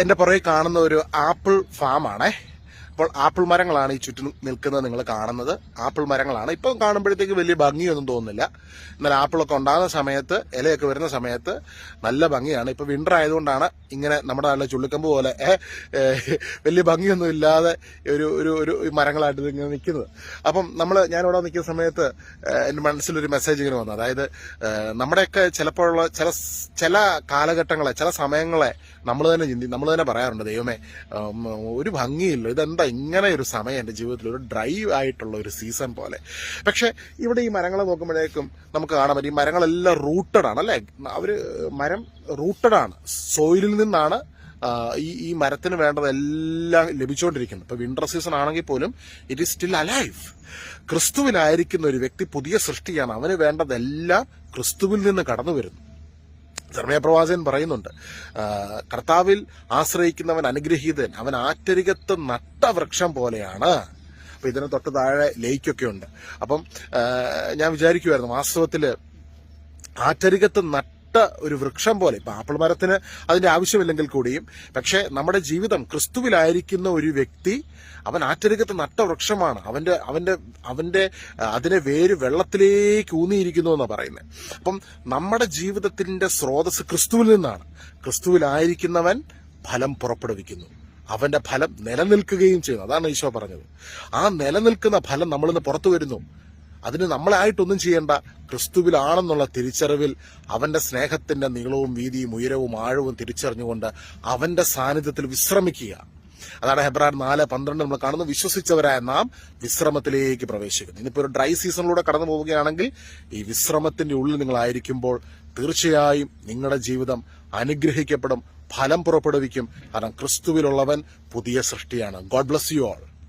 എന്റെ പുറകെ കാണുന്ന ഒരു ആപ്പിൾ ഫാമാണേ. അപ്പോൾ ആപ്പിൾ മരങ്ങളാണ് ഈ ചുറ്റും നിൽക്കുന്നത് നിങ്ങൾ കാണുന്നത്. ആപ്പിൾ മരങ്ങളാണ്. ഇപ്പം കാണുമ്പോഴത്തേക്ക് വലിയ ഭംഗിയൊന്നും തോന്നുന്നില്ല. എന്നാൽ ആപ്പിളൊക്കെ ഉണ്ടാകുന്ന സമയത്ത് ഇലയൊക്കെ വരുന്ന സമയത്ത് നല്ല ഭംഗിയാണ്. ഇപ്പം വിന്റർ ആയതുകൊണ്ടാണ് ഇങ്ങനെ നമ്മുടെ നല്ല ചുള്ളിക്കമ്പ് പോലെ വലിയ ഭംഗിയൊന്നും ഇല്ലാതെ ഒരു ഒരു ഒരു മരങ്ങളായിട്ട് ഇങ്ങനെ നിൽക്കുന്നത്. അപ്പം നമ്മൾ ഞാനിവിടെ നിൽക്കുന്ന സമയത്ത് എന്റെ മനസ്സിലൊരു മെസ്സേജ് ഇങ്ങനെ വന്നു. അതായത് നമ്മുടെയൊക്കെ ചിലപ്പോഴുള്ള ചില ചില കാലഘട്ടങ്ങളെ ചില സമയങ്ങളെ നമ്മൾ തന്നെ ചിന്തി നമ്മൾ തന്നെ പറയാറുണ്ട് ദൈവമേ ഒരു ഭംഗിയില്ല. ഇതെന്താ ഇങ്ങനെ ഒരു സമയം എന്റെ ജീവിതത്തിൽ ഒരു ഡ്രൈവ് ആയിട്ടുള്ള ഒരു സീസൺ പോലെ. പക്ഷേ ഇവിടെ ഈ മരങ്ങളെ നോക്കുമ്പോഴേക്കും നമുക്ക് കാണാൻ പറ്റും ഈ മരങ്ങളെല്ലാം റൂട്ടഡ് ആണ് അല്ലേ? അവർ മരം റൂട്ടഡ് ആണ്. സോയിലിൽ നിന്നാണ് ഈ ഈ മരത്തിന് വേണ്ടതെല്ലാം ലഭിച്ചുകൊണ്ടിരിക്കുന്നത്. ഇപ്പൊ വിന്റർ സീസൺ ആണെങ്കിൽ പോലും ഇറ്റ് ഈസ് സ്റ്റിൽ അലൈവ് ക്രിസ്തുവിലായിരിക്കുന്ന ഒരു വ്യക്തി പുതിയ സൃഷ്ടിയാണ്. അവന് വേണ്ടതെല്ലാം ക്രിസ്തുവിൽ നിന്ന് കടന്നു വരുന്നു ധർമ്മയ പ്രവാചകൻ പറയുന്നുണ്ട് കർത്താവിൽ ആശ്രയിക്കുന്നവൻ അനുഗ്രഹീതൻ അവൻ ആറ്റരികത്ത് നട്ട വൃക്ഷം പോലെയാണ്. അപ്പൊ ഇതിന് തൊട്ട് താഴെ ലേക്കൊക്കെ ഉണ്ട് അപ്പം ഞാൻ വിചാരിക്കുമായിരുന്നു വാസ്തവത്തിൽ ആറ്റരികത്ത് നട്ട ഒരു വൃക്ഷം പോലെ ഇപ്പൊ ആപ്പിൾ മരത്തിന് അതിന്റെ ആവശ്യമില്ലെങ്കിൽ കൂടിയും പക്ഷേ നമ്മുടെ ജീവിതം ക്രിസ്തുവിലായിരിക്കുന്ന ഒരു വ്യക്തി അവൻ ആറ്റരികത്ത് നട്ട വൃക്ഷമാണ്. അവന്റെ അവന്റെ ആ, അതിനെ വേര് വെള്ളത്തിലേക്ക് ഊന്നിയിരിക്കുന്നു എന്നാണ് പറയുന്നത് അപ്പം നമ്മുടെ ജീവിതത്തിന്റെ സ്രോതസ് ക്രിസ്തുവിൽ നിന്നാണ്. ക്രിസ്തുവിലായിരിക്കുന്നവൻ ഫലം പുറപ്പെടുവിക്കുന്നു. അവന്റെ ഫലം നിലനിൽക്കുകയും ചെയ്യുന്നു. അതാണ് ഈശോ പറഞ്ഞത്. ആ നിലനിൽക്കുന്ന ഫലം നമ്മളിന്ന് പുറത്തു വരുന്നു. അതിന് നമ്മളായിട്ടൊന്നും ചെയ്യേണ്ട. ക്രിസ്തുവിലാണെന്നുള്ള തിരിച്ചറിവിൽ അവന്റെ സ്നേഹത്തിന്റെ നീളവും വീതിയും ഉയരവും ആഴവും തിരിച്ചറിഞ്ഞുകൊണ്ട് അവന്റെ സാന്നിധ്യത്തിൽ വിശ്രമിക്കുക. അതാണ് ഹെബ്രാർ നാല് പന്ത്രണ്ട് നമ്മൾ കാണുന്നു. വിശ്വസിച്ചവരായ നാം വിശ്രമത്തിലേക്ക് പ്രവേശിക്കുന്നു. ഇന്നിപ്പോ ഒരു ഡ്രൈ സീസണിലൂടെ കടന്നു പോവുകയാണെങ്കിൽ ഈ വിശ്രമത്തിന്റെ ഉള്ളിൽ നിങ്ങളായിരിക്കുമ്പോൾ തീർച്ചയായും നിങ്ങളുടെ ജീവിതം അനുഗ്രഹിക്കപ്പെടും ഫലം പുറപ്പെടുവിക്കും. കാരണം ക്രിസ്തുവിലുള്ളവൻ പുതിയ സൃഷ്ടിയാണ്. God bless you all.